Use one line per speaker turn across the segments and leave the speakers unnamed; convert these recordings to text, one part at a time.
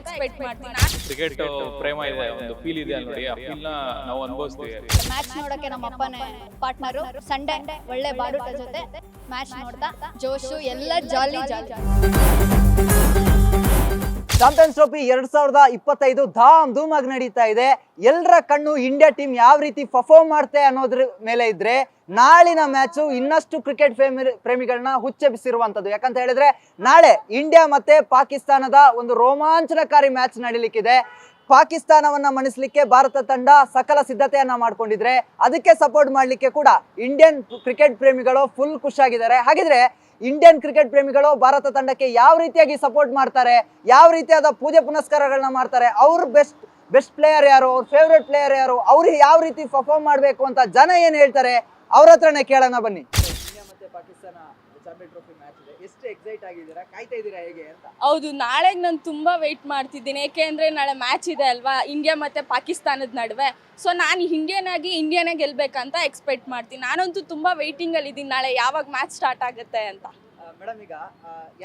Expect ಮಾಡ್ತೀನಿ.
Cricket ಪ್ರೇಮ ಇದೆ ಒಂದು ಫೀಲ್ ಇದೆ ನೋಡಿ ಆ ಫೀಲ್ನ ನಾವು ಅನುಭವಿಸ್ತೀವಿ.
ಮ್ಯಾಚ್ ನೋಡಕ್ಕೆ ನಮ್ಮ ಅಪ್ಪನೇ ಪಾರ್ಟ್ನರ್ ಸಂಡೇ ಒಳ್ಳೆ ಬಾಡುಟ ಜೊತೆ ಮ್ಯಾಚ್ ನೋಡ್ತಾ ಜೋಶು ಎಲ್ಲ ಜಾಲಿ ಜಾಲಿ
ಚಾಂಪಿಯನ್ಸ್ ಟ್ರೋಫಿ ಎರಡ್ ಸಾವಿರದ ಇಪ್ಪತ್ತೈದು ಧಾಮ್ ಧೂಮ್ ಆಗಿ ನಡೀತಾ ಇದೆ. ಎಲ್ಲರ ಕಣ್ಣು ಇಂಡಿಯಾ ಟೀಮ್ ಯಾವ ರೀತಿ ಪರ್ಫಾರ್ಮ್ ಮಾಡುತ್ತೆ ಅನ್ನೋದ್ರ ಮೇಲೆ ಇದ್ರೆ ನಾಳಿನ ಮ್ಯಾಚು ಇನ್ನಷ್ಟು ಕ್ರಿಕೆಟ್ ಪ್ರೇಮಿ ಪ್ರೇಮಿಗಳನ್ನ ಹುಚ್ಚೆಬ್ಬಿಸಿರುವಂತದ್ದು ಯಾಕಂತ ಹೇಳಿದ್ರೆ ನಾಳೆ ಇಂಡಿಯಾ ಮತ್ತೆ ಪಾಕಿಸ್ತಾನದ ಒಂದು ರೋಮಾಂಚನಕಾರಿ ಮ್ಯಾಚ್ ನಡೀಲಿಕ್ಕಿದೆ. ಪಾಕಿಸ್ತಾನವನ್ನ ಮಣಿಸ್ಲಿಕ್ಕೆ ಭಾರತ ತಂಡ ಸಕಲ ಸಿದ್ಧತೆಯನ್ನ ಮಾಡ್ಕೊಂಡಿದ್ರೆ ಅದಕ್ಕೆ ಸಪೋರ್ಟ್ ಮಾಡ್ಲಿಕ್ಕೆ ಕೂಡ ಇಂಡಿಯನ್ ಕ್ರಿಕೆಟ್ ಪ್ರೇಮಿಗಳು ಫುಲ್ ಖುಷಿಯಾಗಿದ್ದಾರೆ. ಹಾಗಿದ್ರೆ ಇಂಡಿಯನ್ ಕ್ರಿಕೆಟ್ ಪ್ರೇಮಿಗಳು ಭಾರತ ತಂಡಕ್ಕೆ ಯಾವ ರೀತಿಯಾಗಿ ಸಪೋರ್ಟ್ ಮಾಡ್ತಾರೆ, ಯಾವ ರೀತಿಯಾದ ಪೂಜೆ ಪುನಸ್ಕಾರಗಳನ್ನ ಮಾಡ್ತಾರೆ, ಅವ್ರ ಬೆಸ್ಟ್ ಬೆಸ್ಟ್ ಪ್ಲೇಯರ್ ಯಾರು, ಅವ್ರ ಫೇವ್ರೆಟ್ ಪ್ಲೇಯರ್ ಯಾರು, ಅವ್ರಿಗೆ ಯಾವ ರೀತಿ ಪರ್ಫಾರ್ಮ್ ಮಾಡಬೇಕು ಅಂತ ಜನ ಏನು ಹೇಳ್ತಾರೆ, ಅವ್ರ ಹತ್ರನೇ ಕೇಳೋಣ ಬನ್ನಿ. ಪಾಕಿಸ್ತಾನ ಎಷ್ಟು ಎಕ್ಸೈಟ್ ಆಗಿದ್ದೀರಾ? ಕಾಯ್ತಾ ಇದ್ದೀರಾ ಹೇಗೆ ಅಂತ?
ಹೌದು ನಾಳೆಗೆ ನಾನು ತುಂಬಾ ವೆಯ್ಟ್ ಮಾಡ್ತಿದ್ದೀನಿ. ಏಕೆಂದ್ರೆ ನಾಳೆ ಮ್ಯಾಚ್ ಇದೆ ಅಲ್ವಾ? ಇಂಡಿಯಾ ಮತ್ತೆ ಪಾಕಿಸ್ತಾನದ ನಡುವೆ. ಸೊ ನಾನು ಇಂಡಿಯನ್ ಆಗಿ ಇಂಡಿಯಾನೇ ಗೆಲ್ಬೇಕಂತ ಎಕ್ಸ್ಪೆಕ್ಟ್ ಮಾಡ್ತೀನಿ. ನಾನಂತೂ ತುಂಬಾ ವೇಟಿಂಗ್ ಅಲ್ಲಿ ಇದ್ದೀನಿ ನಾಳೆ ಯಾವಾಗ ಮ್ಯಾಚ್ ಸ್ಟಾರ್ಟ್ ಆಗುತ್ತೆ ಅಂತ.
ಮೇಡಮ್ ಈಗ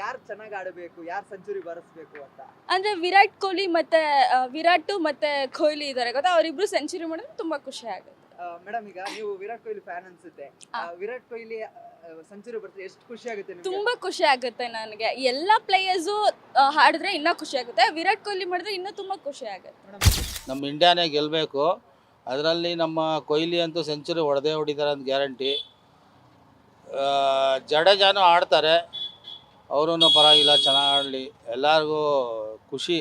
ಯಾರು ಚೆನ್ನಾಗಿ ಆಡಬೇಕು ಯಾರು ಸೆಂಚುರಿ ಬರೆಸ್ಬೇಕು ಅಂತ?
ಅಂದ್ರೆ ವಿರಾಟ್ ಕೊಹ್ಲಿ ಮತ್ತೆ ವಿರಾಟು ವಿರಾಟ್ ಮತ್ತೆ ಕೊಹ್ಲಿ ಇದಾರೆ ಗೊತ್ತಾ? ಅವರಿಬ್ರು ಸೆಂಚುರಿ ಮಾಡಿದ್ರೆ ತುಂಬಾ ಖುಷಿ ಆಗುತ್ತೆ.
ಮೇಡಮ್ ಈಗ ನೀವು ವಿರಾಟ್ ಕೊಹ್ಲಿ ಫ್ಯಾನ್ ಅನ್ಸುತ್ತೆ. ಆ, ವಿರಾಟ್ ಕೊಹ್ಲಿ ಸೆಂಚುರಿ ಬರ್ತಾರೆ ಎಷ್ಟು ಖುಷಿ ಆಗುತ್ತೆ
ತುಂಬಾ ಖುಷಿ ಆಗುತ್ತೆ ನನಗೆ. ಎಲ್ಲ ಪ್ಲೇಯರ್ಸು ಹಾಡಿದ್ರೆ ಇನ್ನೂ ಖುಷಿ ಆಗುತ್ತೆ. ವಿರಾಟ್ ಕೊಹ್ಲಿ ಮಾಡಿದ್ರೆ ಇನ್ನೂ ತುಂಬಾ ಖುಷಿ ಆಗುತ್ತೆ.
ನಮ್ಮ ಇಂಡಿಯಾನೇ ಗೆಲ್ಲಬೇಕು ಅದರಲ್ಲಿ ನಮ್ಮ ಕೊಹ್ಲಿ ಅಂತೂ ಸೆಂಚುರಿ ಹೊಡೆದೇ ಹೊಡಿತಾರೆ ಅಂತ ಗ್ಯಾರಂಟಿ. ಜಡೇಜಾನು ಆಡ್ತಾರೆ. ಅವರೂ ಪರವಾಗಿಲ್ಲ ಚೆನ್ನಾಗಿ ಆಡಲಿ. ಎಲ್ಲರಿಗೂ ಖುಷಿ.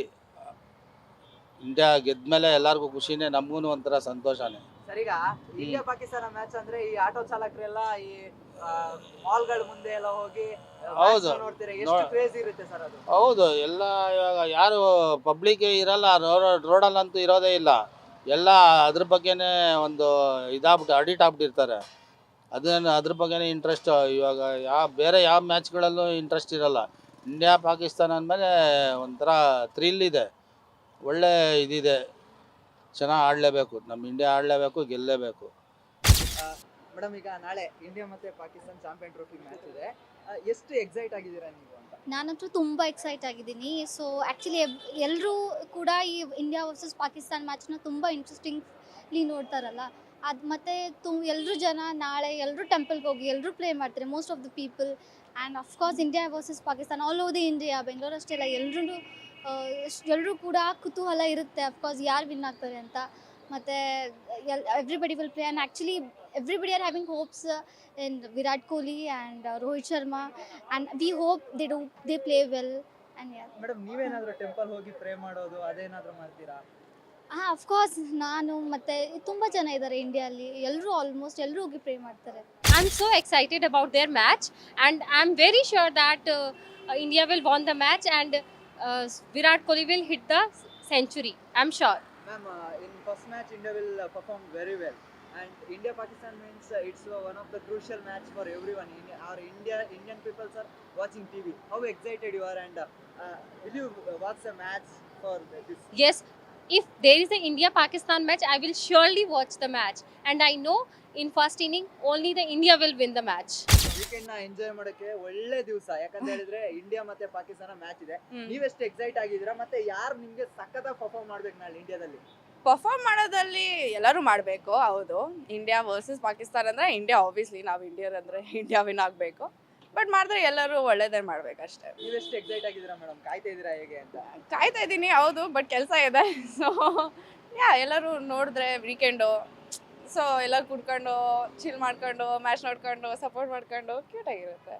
ಇಂಡಿಯಾ ಗೆದ್ಮೇಲೆ ಎಲ್ಲರಿಗೂ ಖುಷಿನೇ ನಮಗೂ ಒಂಥರ ಸಂತೋಷನೇ.
ಈಗ ಇಂಡಿಯಾ ಪಾಕಿಸ್ತಾನ ಮ್ಯಾಚ್ ಅಂದ್ರೆ ಈ ಆಟೋ ಚಾಲಕರೆಲ್ಲ ಈ ಮಾಲ್ಗಳ ಮುಂದೆ ಎಲ್ಲ ಹೋಗಿ
ಹೌದು.
ನ ಎಷ್ಟು
ನೋಡ್-
ಇರುತ್ತೆ ಸರ್ ಅದು.
ಹೌದು ಎಲ್ಲ ಇವಾಗ ಯಾರು ಪಬ್ಲಿಕ್ ಇರಲ್ಲ ರೋಡ್ ರೋಡಲ್ಲಂತೂ ಇರೋದೇ ಇಲ್ಲ. ಎಲ್ಲ ಅದ್ರ ಬಗ್ಗೆನೇ ಒಂದು ಇದಾಗ್ಬಿಟ್ಟು ಅಡಿಟ್ ಆಗ್ಬಿಟ್ಟಿರ್ತಾರೆ. ಅದನ್ನ ಅದ್ರ ಬಗ್ಗೆನೇ ಇಂಟ್ರೆಸ್ಟ್ ಇವಾಗ ಯಾವ ಬೇರೆ ಯಾವ ಮ್ಯಾಚ್ಗಳಲ್ಲೂ ಇಂಟ್ರೆಸ್ಟ್ ಇರಲ್ಲ. ಇಂಡಿಯಾ ಪಾಕಿಸ್ತಾನ ಅಂದಮೇಲೆ ಒಂಥರ ಥ್ರಿಲ್ ಇದೆ. ಒಳ್ಳೆ ಇದಿದೆ. ಚೆನ್ನಾಗಿ ಆಡಲೇಬೇಕು ನಮ್ಮ ಇಂಡಿಯಾ ಆಡಲೇಬೇಕು ಗೆಲ್ಲಲೇಬೇಕು
ಮೇಡಮ್ ಈಗ ನಾಳೆ ಇಂಡಿಯಾ ಮತ್ತೆ ಪಾಕಿಸ್ತಾನ ಚಾಂಪಿಯನ್ ಟ್ರೋಫಿ ಮ್ಯಾಚ್ ಇದೆ. ಆ, ಎಷ್ಟು ಎಕ್ಸೈಟ್ ಆಗಿದ್ದೀರಾ ನೀವು ಅಂತ?
ನಾನಂತೂ ತುಂಬ ಎಕ್ಸೈಟ್ ಆಗಿದ್ದೀನಿ. ಸೊ ಆ್ಯಕ್ಚುಲಿ ಎಲ್ಲರೂ ಕೂಡ ಈ ಇಂಡಿಯಾ ವರ್ಸಸ್ ಪಾಕಿಸ್ತಾನ್ ಮ್ಯಾಚ್ನ ತುಂಬ ಇಂಟ್ರೆಸ್ಟಿಂಗ್ಲಿ ನೋಡ್ತಾರಲ್ಲ. ಅದು ಮತ್ತೆ ತು ಎಲ್ಲರೂ ಜನ ನಾಳೆ ಎಲ್ಲರೂ ಟೆಂಪಲ್ಗೆ ಹೋಗಿ ಎಲ್ಲರೂ ಪ್ಲೇ ಮಾಡ್ತಾರೆ most of the people and of course India versus Pakistan all over the India Bengaluru ಅಷ್ಟೇ ಅಲ್ಲ ಎಲ್ಲರೂ ಎಲ್ಲರೂ ಕೂಡ ಕುತೂಹಲ ಇರುತ್ತೆ ಅಫ್ಕೋರ್ಸ್ ಯಾರು ವಿನ್ ಆಗ್ತಾರೆ ಅಂತ. ಮತ್ತು all everybody will play and actually everybody are having hopes in Virat Kohli and Rohit Sharma and we hope they do they play well and yeah
madam ನೀವೇನಾದರೂ ಟೆಂಪಲ್ ಹೋಗಿ ಪ್ರೇ ಮಾಡೋದು ಅದೇನಾದ್ರೂ ಮಾಡ್ತೀರಾ?
ಹಾಂ ಅಫ್ಕೋರ್ಸ್ ನಾನು ಮತ್ತು ತುಂಬ ಜನ ಇದ್ದಾರೆ ಇಂಡಿಯಲ್ಲಿ ಎಲ್ಲರೂ ಆಲ್ಮೋಸ್ಟ್ ಎಲ್ಲರೂ ಹೋಗಿ ಪ್ರೇ ಮಾಡ್ತಾರೆ.
I am so excited about there match and I am very uh, that India will won the match and uh, Virat Kohli will hit the century. I'm sure.
Ma'am, uh, in first match, India will uh, perform very well. And India-Pakistan means uh, it's uh, one of the crucial match for everyone. In our India, Indian people are watching TV. How excited you are and uh, uh, will you uh, watch the match for this?
Yes, if there is an India Pakistan match, I will surely watch the match, and I know in first inning only the India will win the match.
ವೀಕೆಂಡ್ನ enjoy ಮಾಡಕ್ಕೆ ಒಳ್ಳೆ ದಿವಸ. ಯಾಕಂತ ಹೇಳಿದ್ರೆ India ಮತ್ತೆ Pakistan match ಇದೆ.
ನೀವು
ನೀವೆಷ್ಟು ಎಕ್ಸೈಟ್ ಆಗಿದ್ದೀರಾ? ಮತ್ತೆ ಯಾರು ನಿಮ್ಗೆ ಸಖತ್ತಾಗಿ ಪರ್ಫಾರ್ಮ್ ಮಾಡ್ಬೇಕು ನಾಳೆ ಇಂಡಿಯಾದಲ್ಲಿ
ಪರ್ಫಾರ್ಮ್ ಮಾಡೋದಲ್ಲಿ ಎಲ್ಲರೂ ಮಾಡಬೇಕು ಹೌದು. ಇಂಡಿಯಾ ವರ್ಸಸ್ ಪಾಕಿಸ್ತಾನ ಅಂದ್ರೆ ಇಂಡಿಯಾ ಆಬ್ವಿಯಸ್ಲಿ ನಾವು ಇಂಡಿಯರ್ ಅಂದ್ರೆ ಇಂಡಿಯಾ ವಿನ್ ಆಗಬೇಕು. ಬಟ್ ಮಾಡಿದ್ರೆ ಎಲ್ಲರೂ ಒಳ್ಳೇದೇ ಮಾಡ್ಬೇಕಷ್ಟೇ.
ನೀವೆಷ್ಟು ಎಕ್ಸೈಟ್ ಆಗಿದ್ದೀರಾ ಮೇಡಮ್ ಕಾಯ್ತಾ ಇದ್ದೀರಾ ಹೇಗೆ ಅಂತ?
ಕಾಯ್ತಾ ಇದ್ದೀನಿ ಹೌದು ಬಟ್ ಕೆಲಸ ಇದೆ. ಸೊ ಯಾ ಎಲ್ಲರೂ ನೋಡಿದ್ರೆ ವೀಕೆಂಡು ಸೊ ಎಲ್ಲ ಕುಡ್ಕೊಂಡು ಚಿಲ್ ಮಾಡ್ಕೊಂಡು ಮ್ಯಾಚ್ ನೋಡ್ಕೊಂಡು ಸಪೋರ್ಟ್ ಮಾಡ್ಕೊಂಡು ಕ್ಯೂಟ್ ಆಗಿರುತ್ತೆ.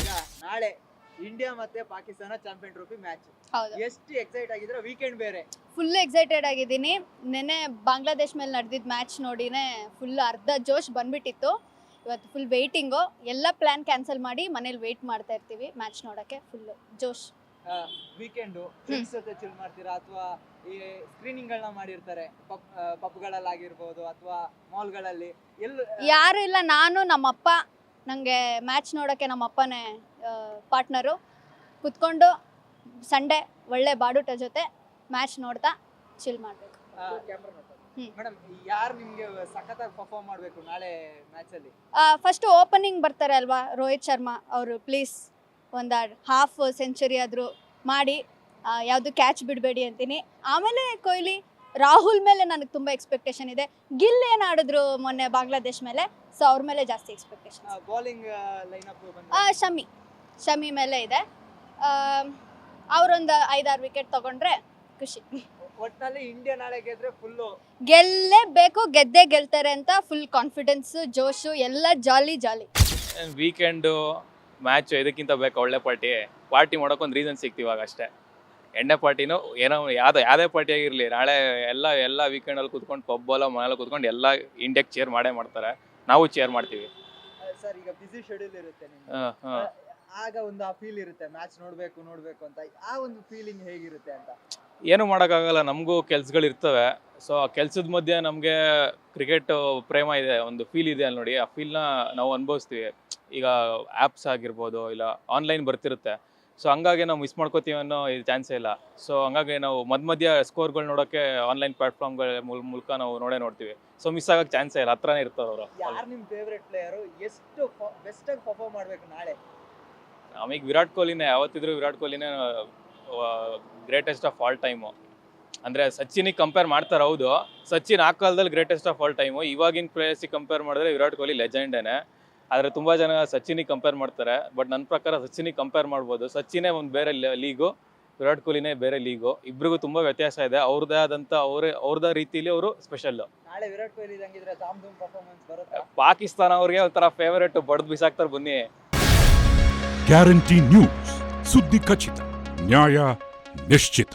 ಈಗ ನಾಳೆ ಇಂಡಿಯಾ ಮತ್ತೆ ಪಾಕಿಸ್ತಾನ ಚಾಂಪಿಯನ್ ಟ್ರೋಫಿ ಮ್ಯಾಚ್
ಹೌದು.
ಎಷ್ಟು ಎಕ್ಸೈಟ್ ಆಗಿದ್ರೆ ವೀಕೆಂಡ್ ಬೇರೆ.
ಫುಲ್ ಎಕ್ಸೈಟೆಡ್ ಆಗಿದ್ದೀನಿ. ನೆನ್ನೆ ಬಾಂಗ್ಲಾದೇಶ್ ಮೇಲೆ ನಡೆದಿದ್ದ ಮ್ಯಾಚ್ ನೋಡಿನೇ ಫುಲ್ ಅರ್ಧ ಜೋಶ್ ಬಂದ್ಬಿಟ್ಟಿತ್ತು. ಇವತ್ತು ಫುಲ್ ವೇಟಿಂಗು ಎಲ್ಲ ಪ್ಲಾನ್ ಕ್ಯಾನ್ಸಲ್ ಮಾಡಿ ಮನೇಲಿ ವೇಟ್ ಮಾಡ್ತಾ ಇರ್ತೀವಿ. ಮ್ಯಾಚ್ ನೋಡೋಕ್ಕೆ ಫುಲ್ ಜೋಶ್.
ವೀಕೆಂಡ್ ಫ್ರೆಂಡ್ಸ್ ಜೊತೆ ಚಿಲ್ ಮಾಡ್ತೀರಾ? ಅಥವಾ ಈ ಸ್ಕ್ರೀನಿಂಗ್ ಗಳನ್ನ ಮಾಡಿರ್ತಾರೆ. ಪಬ್ಗಳಲ್ಲಾಗಿರ್ಬೋದು ಅಥವಾ ಮಾಲ್ಗಳಲ್ಲಿ ಎಲ್ಲ
ಯಾರು ಇಲ್ಲ ನಾನು ನಮ್ಮಪ್ಪ ನನಗೆ ಮ್ಯಾಚ್ ನೋಡೋಕ್ಕೆ ನಮ್ಮಪ್ಪನೇ ಪಾರ್ಟ್ನರು ಕುತ್ಕೊಂಡು ಸಂಡೇ ಒಳ್ಳೆ ಬಾಡುಟ ಜೊತೆ ಮ್ಯಾಚ್ ನೋಡ್ತಾ ಚಿಲ್ ಮಾಡಬೇಕು.
ಮೇಡಮ್ ಯಾರು ನಿಮ್ಗೆ ಸಖತ್ತಾಗಿ ಪರ್ಫಾರ್ಮ್ ಮಾಡಬೇಕು ನಾಳೆ ಮ್ಯಾಚ್ ಅಲ್ಲಿ?
ಫಸ್ಟ್ ಓಪನಿಂಗ್ ಬರ್ತಾರೆ ಅಲ್ವಾ? ರೋಹಿತ್ ಶರ್ಮಾ ಅವರು ಪ್ಲೀಸ್ ಒಂದು ಹಾಫ್ ಸೆಂಚುರಿ ಆದರೂ ಮಾಡಿ
ಯಾವುದು ಕ್ಯಾಚ್ ಬಿಡಬೇಡಿ ಅಂತೀನಿ. ಆಮೇಲೆ ಕೊಹ್ಲಿ ರಾಹುಲ್ ಮೇಲೆ ನನಗೆ ತುಂಬ ಎಕ್ಸ್ಪೆಕ್ಟೇಷನ್ ಇದೆ. ಗಿಲ್ ಏನು ಆಡಿದ್ರು ಮೊನ್ನೆ ಬಾಂಗ್ಲಾದೇಶ್ ಮೇಲೆ? ಸೊ ಅವ್ರ ಮೇಲೆ ಜಾಸ್ತಿ ಎಕ್ಸ್ಪೆಕ್ಟೇಷನ್
ಬೌಲಿಂಗ್
ಶಮಿ. ಶಮಿ ಮೇಲೆ ಇದೆ. ಅವರೊಂದು ಐದಾರು ವಿಕೆಟ್ ತಗೊಂಡ್ರೆ ಖುಷಿ.
ಒಟ್ನಲ್ಲಿ ಇಂಡಿಯಾ ನಾಳೆ ಗೆದ್ರೆ ಫುಲ್ಲು
ಗೆಲ್ಲೇಬೇಕು ಗೆದ್ದೇ ಗೆಲ್ತಾರೆ ಅಂತ ಫುಲ್ ಕಾನ್ಫಿಡೆನ್ಸ್ ಜೋಶು ಎಲ್ಲ ಜಾಲಿ ಜಾಲಿ.
ವೀಕೆಂಡು ಮ್ಯಾಚ್ ಇದಕ್ಕಿಂತ ಬೇಕು ಒಳ್ಳೆ ಪಾರ್ಟಿ ಪಾರ್ಟಿ ಮಾಡೋಕೊಂದು ರೀಸನ್ ಸಿಕ್ತಿ ಇವಾಗ ಅಷ್ಟೇ. ಎಣ್ಣೆ ಪಾರ್ಟಿನೂ ಏನೋ ಯಾವ್ದು ಯಾವುದೇ ಪಾರ್ಟಿ ಆಗಿರಲಿ ನಾಳೆ ಎಲ್ಲ ಎಲ್ಲ ವೀಕೆಂಡಲ್ಲಿ ಕೂತ್ಕೊಂಡು ಪಬ್ಬಲ್ಲ ಮನೆಯಲ್ಲಿ ಕೂತ್ಕೊಂಡು ಎಲ್ಲ ಇಂಡಿಯಾಗೆ ಚೇರ್ ಮಾಡೇ ಮಾಡ್ತಾರೆ. ನಾವು ಚೇರ್ ಮಾಡ್ತೀವಿ.
ಸರ್ ಈಗ ಬಿಸಿ ಶೆಡ್ಯೂಲ್ ಇರುತ್ತೆ ನಿಮ್ಗೆ.
ಹಾಂ ಹಾಂ.
ಆಗ ಒಂದು ಆ ಫೀಲ್ ಇರುತ್ತೆ ಮ್ಯಾಚ್ ನೋಡಬೇಕು ನೋಡಬೇಕು ಅಂತ. ಆ ಒಂದು ಫೀಲಿಂಗ್ ಹೇಗಿರುತ್ತೆ ಅಂತ?
ಏನು ಮಾಡೋಕ್ಕಾಗಲ್ಲ ನಮಗೂ ಕೆಲ್ಸಗಳಿರ್ತವೆ. ಸೊ ಆ ಕೆಲ್ಸದ ಮಧ್ಯೆ ನಮಗೆ ಕ್ರಿಕೆಟ್ ಪ್ರೇಮ ಇದೆ ಒಂದು ಫೀಲ್ ಇದೆ ಅಲ್ಲಿ ನೋಡಿ. ಆ ಫೀಲ್ನ ನಾವು ಅನುಭವಿಸ್ತೀವಿ. ಈಗ ಆ್ಯಪ್ಸ್ ಆಗಿರ್ಬೋದು ಇಲ್ಲ ಆನ್ಲೈನ್ ಬರ್ತಿರುತ್ತೆ. ಸೊ ಹಂಗಾಗಿ ನಾವು ಮಿಸ್ ಮಾಡ್ಕೋತೀವಿ ಅನ್ನೋ ಇದು ಚಾನ್ಸೇ ಇಲ್ಲ. ಸೊ ಹಂಗಾಗಿ ನಾವು ಮಧ್ಯ ಮಧ್ಯ ಸ್ಕೋರ್ಗಳು ನೋಡೋಕ್ಕೆ ಆನ್ಲೈನ್ ಪ್ಲಾಟ್ಫಾರ್ಮ್ಗಳ ಮೂಲಕ ನಾವು ನೋಡೇ ನೋಡ್ತೀವಿ. ಸೊ ಮಿಸ್ ಆಗೋಕ್ಕೆ ಚಾನ್ಸೇ ಇಲ್ಲ. ಹತ್ರನೇ ಇರ್ತಾರೆ ಅವರು.
ಯಾರು ನಿಮ್ ಫೇವ್ರೆಟ್ ಪ್ಲೇಯರು ಎಷ್ಟು ಬೆಸ್ಟ್ ಆಗಿ ಪರ್ಫಾರ್ಮ್ ಮಾಡಬೇಕು ನಾಳೆ?
ನಮಗೆ ವಿರಾಟ್ ಕೊಹ್ಲಿನೇ ಯಾವತ್ತಿದ್ರು ವಿರಾಟ್ ಕೊಹ್ಲಿನೇ ಗ್ರೇಟೆಸ್ಟ್ ಆಫ್ ಆಲ್ ಟೈಮು ಅಂದರೆ ಸಚಿನಿಗೆ ಕಂಪೇರ್ ಮಾಡ್ತಾರೆ ಹೌದು. ಸಚಿನ್ ಆ ಕಾಲದಲ್ಲಿ ಗ್ರೇಟೆಸ್ಟ್ ಆಫ್ ಆಲ್ ಟೈಮು ಇವಾಗಿನ ಪ್ಲೇಯರ್ಸಿಗೆ ಕಂಪೇರ್ ಮಾಡಿದ್ರೆ ವಿರಾಟ್ ಕೊಹ್ಲಿ ಲೆಜೆಂಡೇನೆ ಆದರೆ ತುಂಬ ಜನ ಸಚಿನಿಗೆ ಕಂಪೇರ್ ಮಾಡ್ತಾರೆ. ಬಟ್ ನನ್ನ ಪ್ರಕಾರ ಸಚಿನಿಗೆ ಕಂಪೇರ್ ಮಾಡ್ಬೋದು. ಸಚಿನೇ ಒಂದು ಬೇರೆ ಲೀಗು ವಿರಾಟ್ ಕೊಹ್ಲಿನೇ ಬೇರೆ ಲೀಗು ಇಬ್ಬರಿಗೂ ತುಂಬ ವ್ಯತ್ಯಾಸ ಇದೆ. ಅವ್ರದ್ದೇ ಆದಂಥ ಅವರೇ ಅವ್ರದ ರೀತಿಯಲ್ಲಿ ಅವರು ಸ್ಪೆಷಲ್ಲು
ನಾಳೆ ವಿರಾಟ್ ಕೊಹ್ಲಿ ಇದಂಗಿದ್ರೆ ಧಾಮ್ ಧೂಮ್ ಪರ್ಫಾರ್ಮೆನ್ಸ್ ಬರುತ್ತಾ?
ಪಾಕಿಸ್ತಾನ ಅವ್ರಿಗೆ ಒಂಥರ ಫೇವರೇಟ್ ಬಡ್ದು ಬಿಸಾಕ್ತಾರೆ ಬನ್ನಿ.
ಗ್ಯಾರಂಟಿ ನ್ಯೂಸ್ ಸುದ್ದಿ ಖಚಿತ. ನ್ಯಾಯ ನಿಶ್ಚಿತ